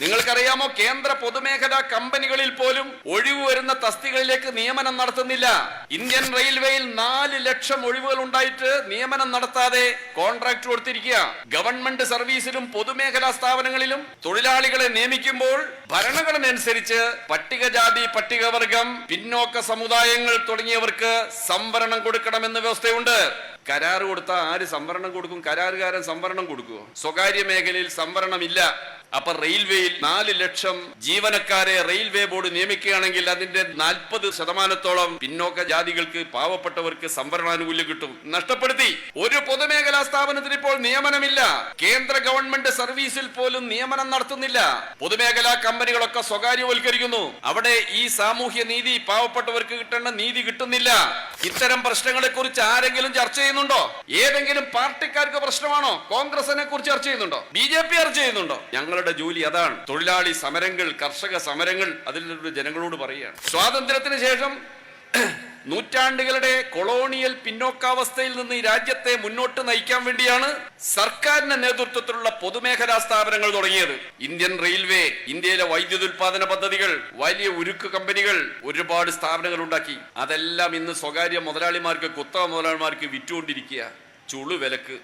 നിങ്ങൾക്കറിയാമോ കേന്ദ്ര പൊതുമേഖലാ കമ്പനികളിൽ പോലും ഒഴിവ് വരുന്ന തസ്തികളിലേക്ക് നിയമനം നടത്തുന്നില്ല. ഇന്ത്യൻ റെയിൽവേയിൽ നാല് ലക്ഷം ഒഴിവുകൾ ഉണ്ടായിട്ട് നിയമനം നടത്താതെ കോൺട്രാക്ട് കൊടുത്തിരിക്കുക. ഗവൺമെന്റ് സർവീസിലും പൊതുമേഖലാ സ്ഥാപനങ്ങളിലും തൊഴിലാളികളെ നിയമിക്കുമ്പോൾ ഭരണഘടന അനുസരിച്ച് പട്ടികജാതി പട്ടികവർഗം പിന്നോക്ക സമുദായങ്ങൾ തുടങ്ങിയവർക്ക് സംവരണം കൊടുക്കണമെന്ന് വ്യവസ്ഥയുണ്ട്. കരാർ കൊടുത്താൽ ആര് സംവരണം കൊടുക്കും? കരാറുകാരൻ സംവരണം കൊടുക്കുമോ സ്വകാര്യ മേഖലയിൽ സംവരണമില്ല. അപ്പൊ റെയിൽവേയിൽ നാല് ലക്ഷം ജീവനക്കാരെ റെയിൽവേ ബോർഡ് നിയമിക്കുകയാണെങ്കിൽ അതിന്റെ നാൽപ്പത് ശതമാനത്തോളം പിന്നോക്ക ജാതികൾക്ക് പാവപ്പെട്ടവർക്ക് സംവരണാനുകൂല്യം കിട്ടും. നഷ്ടപ്പെടുത്തി. ഒരു പൊതുമേഖലാ സ്ഥാപനത്തിന് ഇപ്പോൾ നിയമനമില്ല. കേന്ദ്ര ഗവൺമെന്റ് സർവീസിൽ പോലും നിയമനം നടത്തുന്നില്ല. പൊതുമേഖലാ കമ്പനികളൊക്കെ സ്വകാര്യവൽക്കരിക്കുന്നു. അവിടെ ഈ സാമൂഹ്യ നീതി പാവപ്പെട്ടവർക്ക് കിട്ടേണ്ട നീതി കിട്ടുന്നില്ല. ഇത്തരം പ്രശ്നങ്ങളെ കുറിച്ച് ആരെങ്കിലും ചർച്ച ചെയ്യുന്നുണ്ടോ? ഏതെങ്കിലും പാർട്ടിക്കാർക്ക് പ്രശ്നമാണോ? കോൺഗ്രസിനെ കുറിച്ച് ചർച്ച ചെയ്യുന്നുണ്ടോ? ബി ചർച്ച ചെയ്യുന്നുണ്ടോ? ഞങ്ങളുടെ ജോലി അതാണ്. തൊഴിലാളി സമരങ്ങൾ കർഷക സമരങ്ങൾ അതിലൂടെ ജനങ്ങളോട് പറയുകയാണ്. സ്വാതന്ത്ര്യത്തിന് ശേഷം നൂറ്റാണ്ടുകളുടെ കൊളോണിയൽ പിന്നോക്കാവസ്ഥയിൽ നിന്ന് ഈ രാജ്യത്തെ മുന്നോട്ട് നയിക്കാൻ വേണ്ടിയാണ് സർക്കാരിന്റെ നേതൃത്വത്തിലുള്ള പൊതുമേഖലാ സ്ഥാപനങ്ങൾ തുടങ്ങിയത്. ഇന്ത്യൻ റെയിൽവേ ഇന്ത്യയിലെ വൈദ്യുത ഉൽപാദന പദ്ധതികൾ വലിയ ഉരുക്ക് കമ്പനികൾ ഒരുപാട് സ്ഥാപനങ്ങൾ ഉണ്ടാക്കി. അതെല്ലാം ഇന്ന് സ്വകാര്യ മുതലാളിമാർക്ക് കുത്തക മുതലാളിമാർക്ക് വിറ്റുകൊണ്ടിരിക്കുക ചുളു വിലക്ക്